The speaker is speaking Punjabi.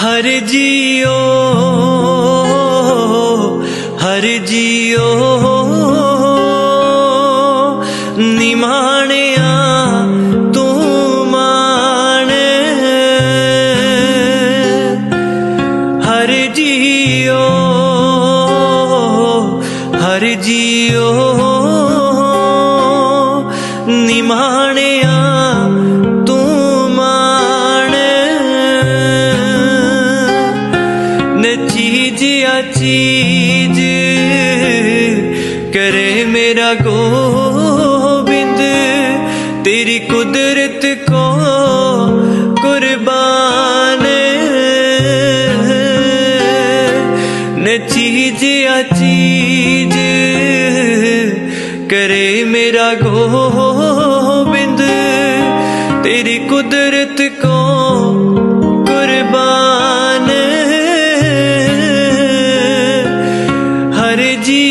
ਹਰ ਜੀਓ ਹਰ ਜੀਓ। ਨਿਮਾਣਿਆ ਤੂੰ ਮਾਣ। ਹਰ ਜੀਓ ਹਰ ਜੀਓ। ਨਿਮਾਣਿਆ ਚੀਜ਼ ਆ ਚੀਜ਼ ਕਰੇ ਮੇਰਾ ਗੋਬਿੰਦ, ਤੇਰੀ ਕੁਦਰਤ ਕੋ ਕੁਰਬਾਨ। ਨ ਚੀਜ਼ ਆ ਚੀਜ਼ ਕਰੇ ਮੇਰਾ ਗੋਬਿੰਦ, ਤੇਰੀ ਕੁਦਰਤ ਕੋ